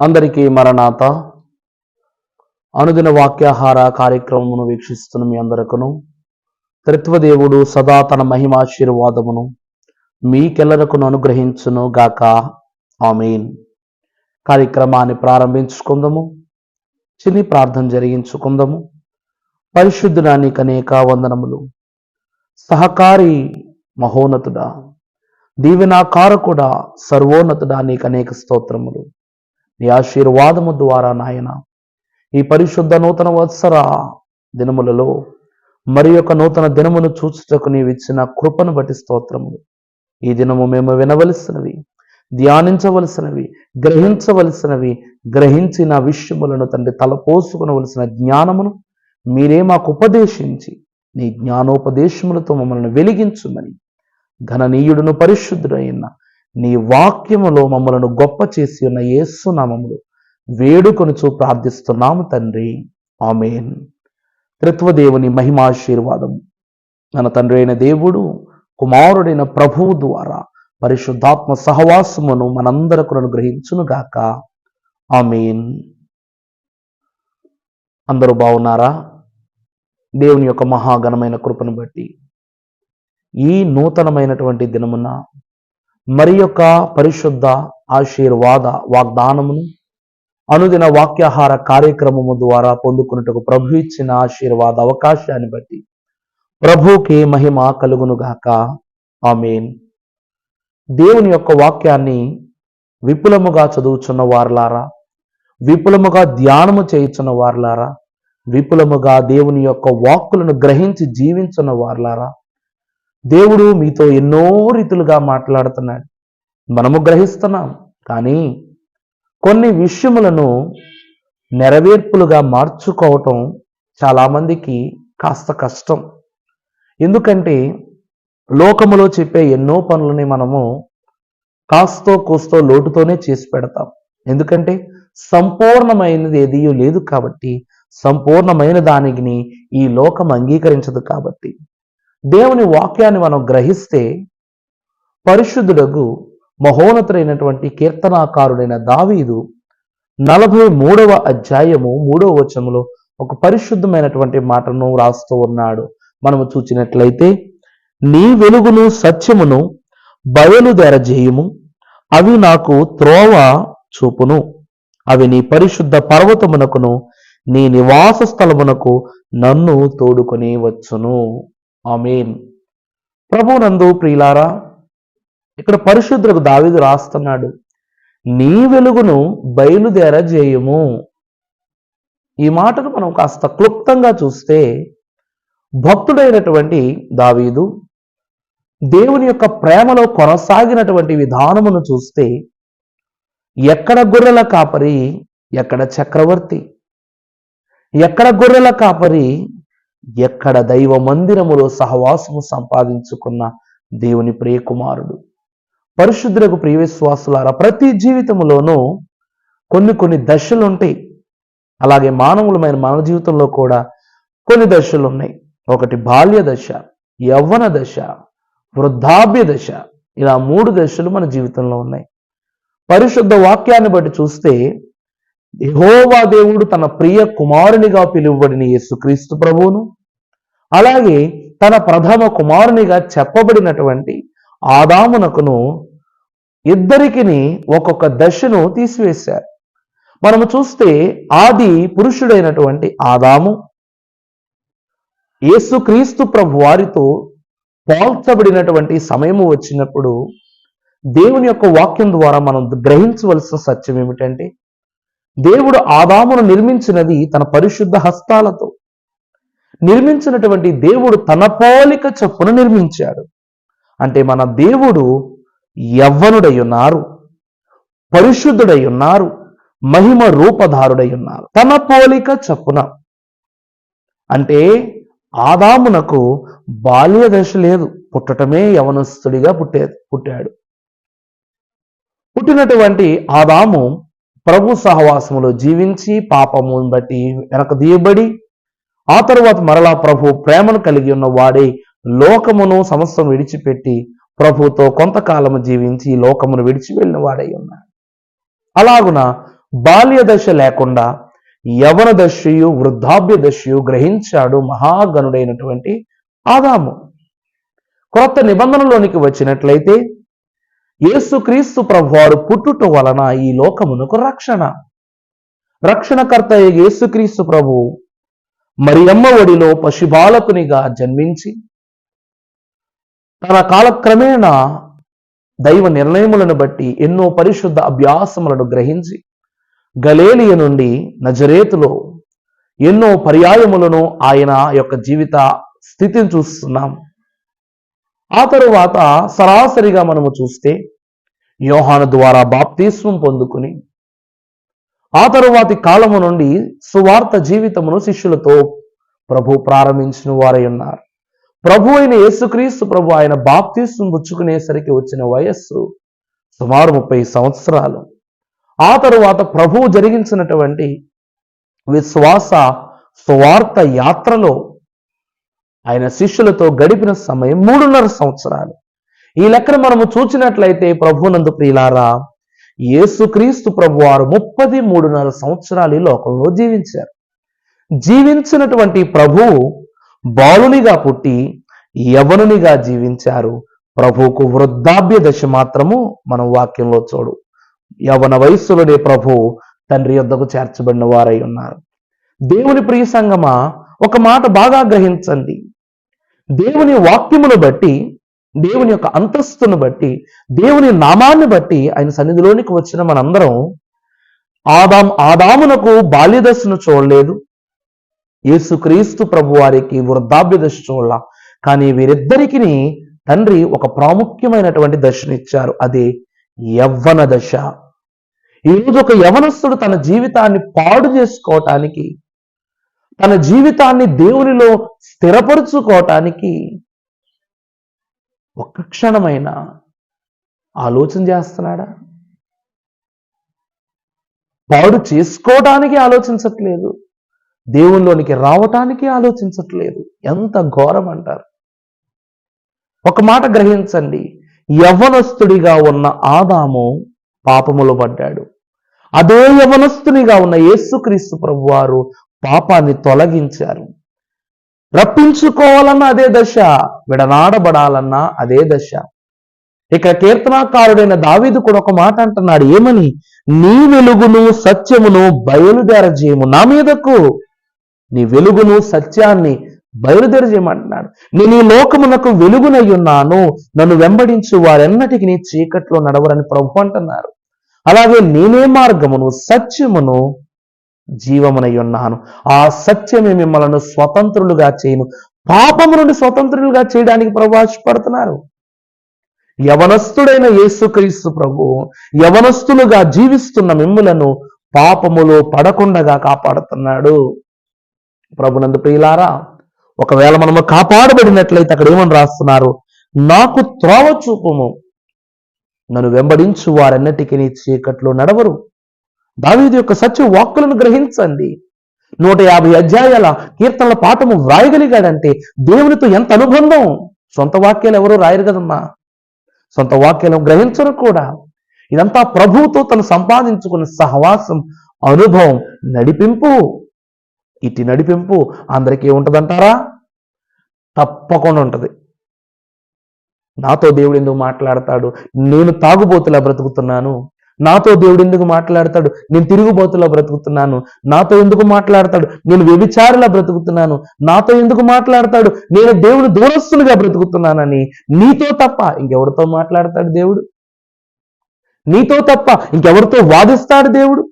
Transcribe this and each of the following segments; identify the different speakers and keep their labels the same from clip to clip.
Speaker 1: అందరికీ మరణాత. అనుదిన వాక్యాహార కార్యక్రమమును వీక్షిస్తున్న మీ అందరకును త్రిత్వదేవుడు సదా తన మహిమాశీర్వాదమును మీకెల్లరకును అనుగ్రహించును గాక. ఆమెన్. కార్యక్రమాన్ని ప్రారంభించుకుందాము. చిన్ని ప్రార్థన జరిగించుకుందాము. పరిశుద్ధుడానికి అనేక వందనములు. సహకారి మహోన్నతుడా దీవెనాకారకుడా సర్వోన్నతుడా నీకు అనేక స్తోత్రములు. నీ ఆశీర్వాదము ద్వారా నాయన. ఈ పరిశుద్ధ నూతన వత్సర దినములలో మరి యొక్క నూతన దినమును చూచుటకు నీవు ఇచ్చిన కృపను బట్టి స్తోత్రములు. ఈ దినము మేము వినవలసినవి ధ్యానించవలసినవి గ్రహించవలసినవి గ్రహించిన విషయములను తండ్రి తలపోసుకునవలసిన జ్ఞానమును మీరే మాకు ఉపదేశించి నీ జ్ఞానోపదేశములతో మమ్మల్ని వెలిగించుమని ఘననీయుడును పరిశుద్ధుడైన నీ వాక్యములో మమ్మలను గొప్ప చేసి ఉన్న యేసునామములు వేడుకొనుచు ప్రార్థిస్తున్నాము తండ్రి. ఆమెన్. త్రిత్వదేవుని మహిమాశీర్వాదం. మన తండ్రి అయిన దేవుడు కుమారుడైన ప్రభువు ద్వారా పరిశుద్ధాత్మ సహవాసమును మనందరకు అనుగ్రహించునుగాక ఆమెన్. అందరూ బాగున్నారా? దేవుని యొక్క మహాఘనమైన కృపను బట్టి ఈ నూతనమైనటువంటి దినమున మరి యొక్క పరిశుద్ధ ఆశీర్వాద వాగ్దానమును అనుదిన వాక్యాహార కార్యక్రమము ద్వారా పొందుకున్నట్టుకు ప్రభు ఇచ్చిన ఆశీర్వాద అవకాశాన్ని బట్టి ప్రభుకి మహిమ కలుగునుగాక ఆమెన్. దేవుని యొక్క వాక్యాన్ని విపులముగా చదువుచున్న వారలారా విపులముగా ధ్యానము చేయుచున్న వారలారా విపులముగా దేవుని యొక్క వాక్కులను గ్రహించి జీవించున్న వారలారా దేవుడు మీతో ఎన్నో రీతులుగా మాట్లాడుతున్నాడు. మనము గ్రహిస్తున్నాం కానీ కొన్ని విషయములను నెరవేర్పులుగా మార్చుకోవటం చాలామందికి కాస్త కష్టం. ఎందుకంటే లోకములో చెప్పే ఎన్నో పనులని మనము కాస్తో కూస్తో లోటుతోనే చేసి పెడతాం. ఎందుకంటే సంపూర్ణమైనది ఏది లేదు కాబట్టి సంపూర్ణమైన దానిని ఈ లోకం అంగీకరించదు కాబట్టి. దేవుని వాక్యాన్ని మనం గ్రహిస్తే పరిశుద్ధుడకు మహోన్నతుడైనటువంటి కీర్తనాకారుడైన దావీదు నలభై మూడవ అధ్యాయము మూడవ వచనంలో ఒక పరిశుద్ధమైనటువంటి మాటను రాస్తూ ఉన్నాడు. మనము చూచినట్లయితే నీ వెలుగును సత్యమును బయలుదేరజేయము అవి నాకు త్రోవ చూపును. అవి నీ పరిశుద్ధ పర్వతమునకును నీ నివాస స్థలమునకు నన్ను తోడుకొని వచ్చును ఆమెన్. ప్రభునందు ప్రియులారా ఇక్కడ పరిశుద్ధులకు దావిదు రాస్తున్నాడు నీ వెలుగును బయలుదేరజేయము. ఈ మాటను మనం కాస్త క్లుప్తంగా చూస్తే భక్తుడైనటువంటి దావీదు దేవుని యొక్క ప్రేమలో కొనసాగినటువంటి విధానమును చూస్తే ఎక్కడ గొర్రెల కాపరి ఎక్కడ చక్రవర్తి ఎక్కడ గొర్రెల కాపరి ఎక్కడ దైవ మందిరములో సహవాసము సంపాదించుకున్న దేవుని ప్రియకుమారుడు. పరిశుద్ధులకు ప్రియ విశ్వాసులారా ప్రతి జీవితంలోనూ కొన్ని కొన్ని దశలు ఉంటాయి అలాగే మానవులమైన మన జీవితంలో కూడా కొన్ని దశలు ఉన్నాయి ఒకటి బాల్య దశ యవ్వన దశ వృద్ధాప్య దశ ఇలా మూడు దశలు మన జీవితంలో ఉన్నాయి. పరిశుద్ధ వాక్యాన్ని బట్టి చూస్తే యెహోవా దేవుడు తన ప్రియ కుమారునిగా పిలువబడిన యేసుక్రీస్తు ప్రభువును అలాగే తన ప్రథమ కుమారునిగా చెప్పబడినటువంటి ఆదామునకును ఇద్దరికిని ఒక్కొక్క దశను తీసివేశారు. మనము చూస్తే ఆది పురుషుడైనటువంటి ఆదాము యేసుక్రీస్తు ప్రభు వారితో పోల్చబడినటువంటి సమయము వచ్చినప్పుడు దేవుని యొక్క వాక్యం ద్వారా మనం గ్రహించవలసిన సత్యం ఏమిటంటే దేవుడు ఆదామును నిర్మించినది తన పరిశుద్ధ హస్తాలతో. నిర్మించినటువంటి దేవుడు తన పోలిక చొప్పున నిర్మించాడు. అంటే మన దేవుడు యవ్వనుడై ఉన్నారు పరిశుద్ధుడై ఉన్నారు మహిమ రూపధారుడై ఉన్నారు తన పోలిక చొప్పున. అంటే ఆదామునకు బాల్య దశ లేదు. పుట్టటమే యవనస్తుడిగా పుట్టే పుట్టాడు. పుట్టినటువంటి ఆదాము ప్రభు సహవాసములో జీవించి పాపము బట్టి వెనక తీయబడి ఆ తరువాత మరలా ప్రభు ప్రేమను కలిగి ఉన్న వాడే లోకమును సమస్తం విడిచిపెట్టి ప్రభుతో కొంతకాలము జీవించి లోకమును విడిచి వెళ్ళిన వాడై ఉన్నాడు. అలాగున బాల్య దశ లేకుండా యవన దశయు వృద్ధాభ్య దశయు గ్రహించాడు మహాగణుడైనటువంటి ఆదాము. క్రొత్త నిబంధనలోనికి వచ్చినట్లయితే యేసుక్రీస్తు ప్రభువారు పుట్టుట వలన ఈ లోకమునకు రక్షణ. రక్షణకర్త యేసుక్రీస్తు ప్రభు మరియమ్మ ఒడిలో పశుబాలకునిగా జన్మించి తన కాలక్రమేణా దైవ నిర్ణయములను బట్టి ఎన్నో పరిశుద్ధ అభ్యాసములను గ్రహించి గలేలియ నుండి నజరేతులో ఎన్నో పర్యాయములను ఆయన యొక్క జీవిత స్థితిని చూస్తున్నాం. ఆ తరువాత సరాసరిగా మనము చూస్తే యోహాను ద్వారా బాప్తీస్వం పొందుకుని ఆ తరువాతి కాలము నుండి సువార్త జీవితమును శిష్యులతో ప్రభు ప్రారంభించిన వారై ఉన్నారు. ప్రభు అయిన యేసుక్రీస్తు ప్రభు ఆయన బాప్తీసు పుచ్చుకునేసరికి వచ్చిన వయస్సు సుమారు ముప్పై సంవత్సరాలు. ఆ తరువాత ప్రభువు జరిగించినటువంటి విశ్వాస సువార్త యాత్రలో ఆయన శిష్యులతో గడిపిన సమయం మూడున్నర సంవత్సరాలు. ఈ లెక్కన మనము చూచినట్లయితే ప్రభునందు ప్రియులారా యేసుక్రీస్తు ప్రభు వారు ముప్పది మూడున్నర సంవత్సరాలు ఈ లోకంలో జీవించారు. జీవించినటువంటి ప్రభువు బాలునిగా పుట్టి యవనునిగా జీవించారు. ప్రభువుకు వృద్ధాప్య దశ మాత్రము మనం వాక్యంలో చూడు. యవన వయస్సులోనే ప్రభు తండ్రి యొద్దకు చేర్చబడిన వారై ఉన్నారు. దేవుని ప్రియ సంగమా ఒక మాట బాగా గ్రహించండి. దేవుని వాక్యమును బట్టి దేవుని యొక్క అంతస్తును బట్టి దేవుని నామాన్ని బట్టి ఆయన సన్నిధిలోనికి వచ్చిన మనందరం ఆదాం ఆదామునకు బాల్యదశను చూడలేదు. యేసుక్రీస్తు ప్రభు వారికి వృద్ధాప్య దశ చూడాల. కానీ వీరిద్దరికి తండ్రి ఒక ప్రాముఖ్యమైనటువంటి దశనిచ్చారు అదే యవ్వన దశ. ఈరోజు ఒక యవనస్తుడు తన జీవితాన్ని పాడు చేసుకోవటానికి తన జీవితాన్ని దేవునిలో స్థిరపరుచుకోవటానికి ఒక్క క్షణమైనా ఆలోచన చేస్తున్నాడా? పాడు చేసుకోవడానికి ఆలోచించట్లేదు. దేవుల్లోనికి రావటానికి ఆలోచించట్లేదు. ఎంత ఘోరం అంటారు. ఒక మాట గ్రహించండి. యవనస్తుడిగా ఉన్న ఆదాము పాపములు పడ్డాడు. అదే యవనస్తునిగా ఉన్న యేసుక్రీస్తు ప్రభువారు పాపాన్ని తొలగించారు. రప్పించుకోవాలన్న అదే దశ విడనాడబడాలన్న అదే దశ. ఇక కీర్తనాకారుడైన దావీదు కూడా ఒక మాట అంటున్నాడు ఏమని? నీ వెలుగును సత్యమును బయలుదేరజేయము. నా మీదకు నీ వెలుగును సత్యాన్ని బయలుదేరజేయమంటున్నాడు. నేను ఈ లోకమునకు వెలుగునై ఉన్నాను నన్ను వెంబడించు వారెన్నటికి నీ చీకట్లో నడవరని ప్రభు అంటున్నారు. అలాగే నేనే మార్గమును సత్యమును జీవమునై ఉన్నాను ఆ సత్యమే మిమ్మల్ని స్వతంత్రులుగా చేయను. పాపము నుండి స్వతంత్రులుగా చేయడానికి ప్రభు ఆశపడుతున్నారు. యవనస్తుడైన యేసుక్రీస్తు ప్రభు యవనస్తులుగా జీవిస్తున్న మిమ్ములను పాపములో పడకుండగా కాపాడుతున్నాడు. ప్రభునందు ప్రియులారా ఒకవేళ మనము కాపాడబడినట్లయితే అక్కడ ఏమని రాస్తున్నారు? నాకు త్రోవ చూపుము. నన్ను వెంబడించు వారెన్నటికీ నీ చీకట్లో నడవరు. దావీదు యొక్క సత్య వాక్కులను గ్రహించండి. నూట యాభై అధ్యాయాల కీర్తనల పాఠము వ్రాయగలిగాడంటే దేవునితో ఎంత అనుబంధం? సొంత వాక్యాలు ఎవరు రాయరు కదమ్మా. సొంత వాక్యాలు గ్రహించరు కూడా. ఇదంతా ప్రభువుతో తను సంపాదించుకున్న సహవాసం అనుభవం నడిపింపు. ఇటు నడిపింపు అందరికీ ఉంటుందంటారా? తప్పకుండా ఉంటది. నాతో దేవుడు ఎందుకు మాట్లాడతాడు? నేను తాగుబోతులా బ్రతుకుతున్నాను. నాతో దేవుడు ఎందుకు మాట్లాడతాడు? నేను తిరుగుబోతులా బ్రతుకుతున్నాను. నాతో ఎందుకు మాట్లాడతాడు? నేను వ్యభిచారులా బ్రతుకుతున్నాను. నాతో ఎందుకు మాట్లాడతాడు? నేను దేవుడు దూరస్తునిగా బ్రతుకుతున్నానని. నీతో తప్ప ఇంకెవరితో మాట్లాడతాడు దేవుడు? నీతో తప్ప ఇంకెవరితో వాదిస్తాడు దేవుడు?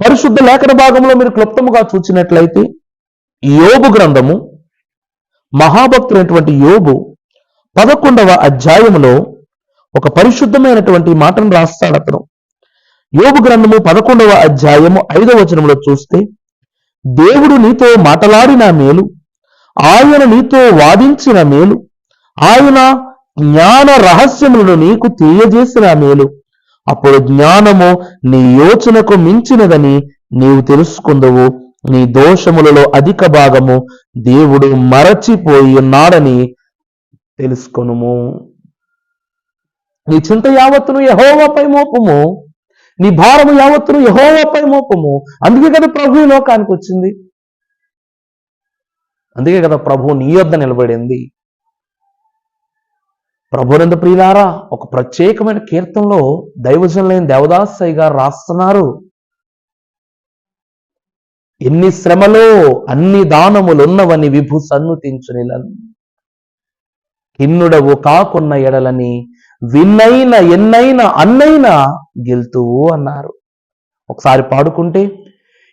Speaker 1: పరిశుద్ధ లేఖన భాగంలో మీరు క్లుప్తముగా చూసినట్లయితే యోబు గ్రంథము మహాభక్తులైనటువంటి యోబు పదకొండవ అధ్యాయములో ఒక పరిశుద్ధమైనటువంటి మాటను రాస్తాడు అతను యోగు గ్రంథము పదకొండవ అధ్యాయము ఐదవ వచనంలో చూస్తే దేవుడు నీతో మాటలాడిన మేలు ఆయన నీతో వాదించిన మేలు ఆయన జ్ఞాన రహస్యములను నీకు తెలియజేసిన మేలు. అప్పుడు జ్ఞానము నీ యోచనకు మించినదని నీవు తెలుసుకుందవు. నీ దోషములలో అధిక భాగము దేవుడు మరచిపోయి ఉన్నాడని తెలుసుకొనుము. నీ చింత యావత్తును యహోవపై మోపము. నీ భారము యావత్తును యహోవాపై మోపము. అందుకే కదా ప్రభు ఈ లోకానికి వచ్చింది. అందుకే కదా ప్రభు నీ యొద్ద నిలబడింది. ప్రభునంద ప్రియులారా ఒక ప్రత్యేకమైన కీర్తనలో దైవజనులైన దేవదాసయ్య గారు రాస్తున్నారు. ఎన్ని శ్రమలో అన్ని దానములున్నవని విభు సన్నుతించు సన్నుతించునిలను. కిన్నుడవు కాకున్న ఎడలని విన్నైన ఎన్నైనా అన్నైనా గెలుతువు అన్నారు. ఒకసారి పాడుకుంటే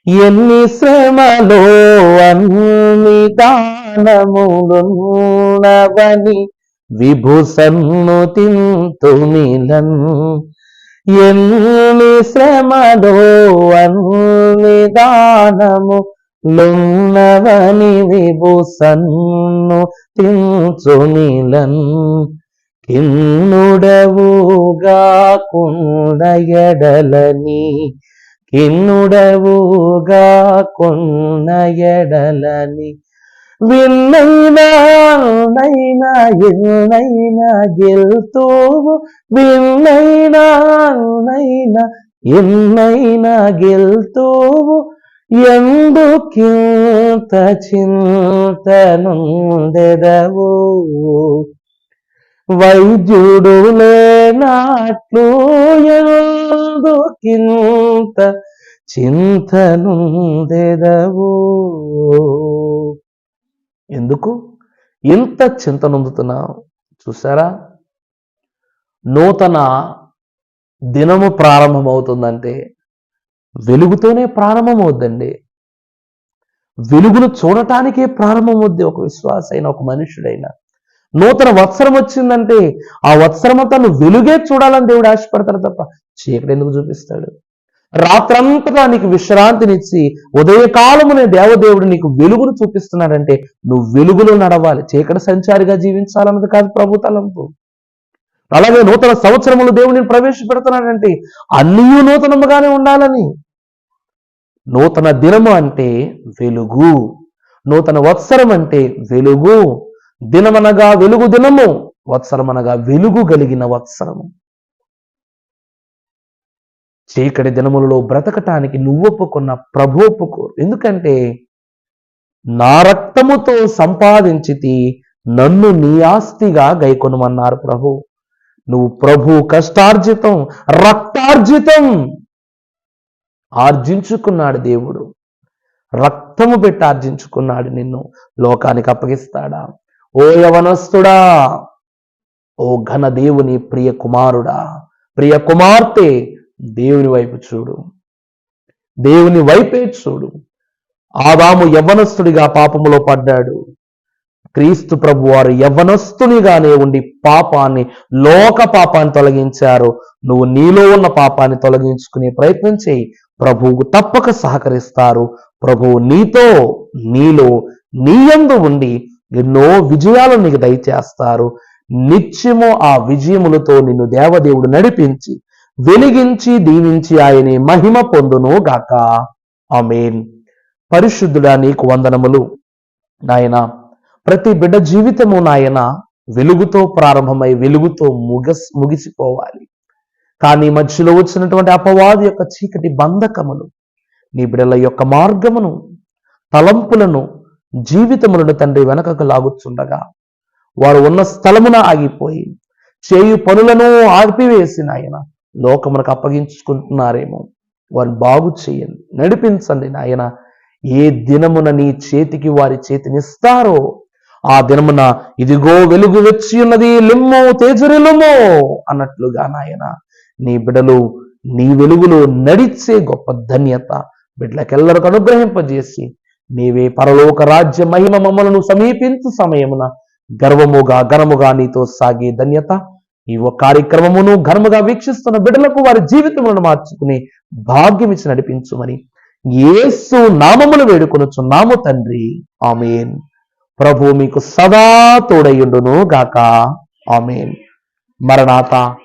Speaker 1: ఎన్ని శ్రమలో అన్ని దానములున్నవని విభూసన్ను సన్నుతింతునిలన్ ఎన్ని శ్రమలో అన్ని దానము లున్నవని విభు సన్ను తించునిలన్ కిన్నుడవుగా కుండయడలని కిన్నుడవుగా కొన్నయడలని విన్నైనా నైనా ఎన్నైనా గెలుతూవు. విన్నైనా నైనా ఎన్నైనా గెలుతూవు. ఎందుకింత చింతనుందెదవు వైద్యుడు లేనాట్లు ఎందుకింత చింతనుందెదవు? ఎందుకు? ఇంత చింతనుందుతున్నావు? చూసారా నూతన దినము ప్రారంభమవుతుందంటే వెలుగుతోనే ప్రారంభమవుద్దండి. వెలుగును చూడటానికే ప్రారంభమవుద్ది ఒక విశ్వాసైన ఒక మనుషుడైనా నూతన వత్సరం వచ్చిందంటే ఆ వత్సరం తను వెలుగే చూడాలని దేవుడు ఆశపడతాడు తప్ప చీకటి ఎందుకు చూపిస్తాడు? రాత్రంతగా నీకు విశ్రాంతినిచ్చి ఉదయకాలమునే దేవదేవుడు నీకు వెలుగును చూపిస్తున్నాడంటే నువ్వు వెలుగులో నడవాలి. చీకటి సంచారిగా జీవించాలన్నది కాదు ప్రభు తలంపు. అలాగే నూతన సంవత్సరములు దేవుడిని ప్రవేశపెడుతున్నాడంటే అన్నీ నూతనముగానే ఉండాలని. నూతన దినము అంటే వెలుగు. నూతన వత్సరం అంటే వెలుగు. దినమనగా వెలుగు దినము వత్సరమనగా వెలుగు కలిగిన వత్సరము చీకటి దినములలో బ్రతకటానికి నువ్వు ఒప్పుకున్న ప్రభు ఒప్పుకోరు ఎందుకంటే నా రక్తముతో సంపాదించితి నన్ను నీ ఆస్తిగా గైకొనమన్నారు ప్రభు. నువ్వు ప్రభు కష్టార్జితం రక్తార్జితం ఆర్జించుకున్నాడు దేవుడు. రక్తము పెట్టి ఆర్జించుకున్నాడు నిన్ను. లోకానికి అప్పగిస్తాడా? ఓ యవనస్తుడా ఓ ఘన దేవుని ప్రియ కుమారుడా ప్రియ కుమార్తె దేవుని వైపు చూడు. దేవుని వైపే చూడు. ఆదాము యవ్వనస్తుడిగా పాపములో పడ్డాడు. క్రీస్తు ప్రభు వారు యవ్వనస్తునిగానే ఉండి పాపాన్ని లోక పాపాన్ని తొలగించారు. నువ్వు నీలో ఉన్న పాపాన్ని తొలగించుకునే ప్రయత్నం చేయి. ప్రభువుకు తప్పక సహకరిస్తారు. ప్రభువు నీతో నీలో నీయందు ఉండి ఎన్నో విజయాలు నీకు దయచేస్తారు. నిత్యము ఆ విజయములతో నిన్ను దేవదేవుడు నడిపించి వెలిగించి దీవించి ఆయనే మహిమ పొందును గాక. ఆమేన్. పరిశుద్ధుడా నీకు వందనములు. నాయన ప్రతి బిడ్డ జీవితము నాయన వెలుగుతో ప్రారంభమై వెలుగుతో ముగస్ ముగిసిపోవాలి. కానీ మధ్యలో వచ్చినటువంటి అపవాది యొక్క చీకటి బంధకములు నీ బిడ్డల యొక్క మార్గమును తలంపులను జీవితములను తండ్రి వెనకకు లాగుచుండగా వారు ఉన్న స్థలమున ఆగిపోయి చేయు పనులను ఆపివేసిన ఆయన లోకమునకు అప్పగించుకుంటున్నారేమో. వారిని బాగు చేయండి నడిపించండి నాయన. ఏ దినమున నీ చేతికి వారి చేతినిస్తారో ఆ దినమున ఇదిగో వెలుగు వచ్చి ఉన్నది లిమ్ము తేజరిలుము అన్నట్లుగా నాయన నీ బిడలు నీ వెలుగులో నడిచే గొప్ప ధన్యత బిడ్డలకెల్లరికి అనుగ్రహింపజేసి నీవే పరలోక రాజ్య మహిమ మమ్మలను సమీపించు సమయమున గర్వముగా ఘనముగా నీతో సాగే ధన్యత. ఈ ఒక్క కార్యక్రమమును ఘనముగా వీక్షిస్తున్న బిడ్డలకు వారి జీవితములను మార్చుకుని భాగ్యం ఇచ్చి నడిపించుమని ఏసు నామములు వేడుకొనుచున్నాము తండ్రి. ఆమెన్. ప్రభు మీకు సదా తోడయుండును గాక. ఆమెన్. మరణాత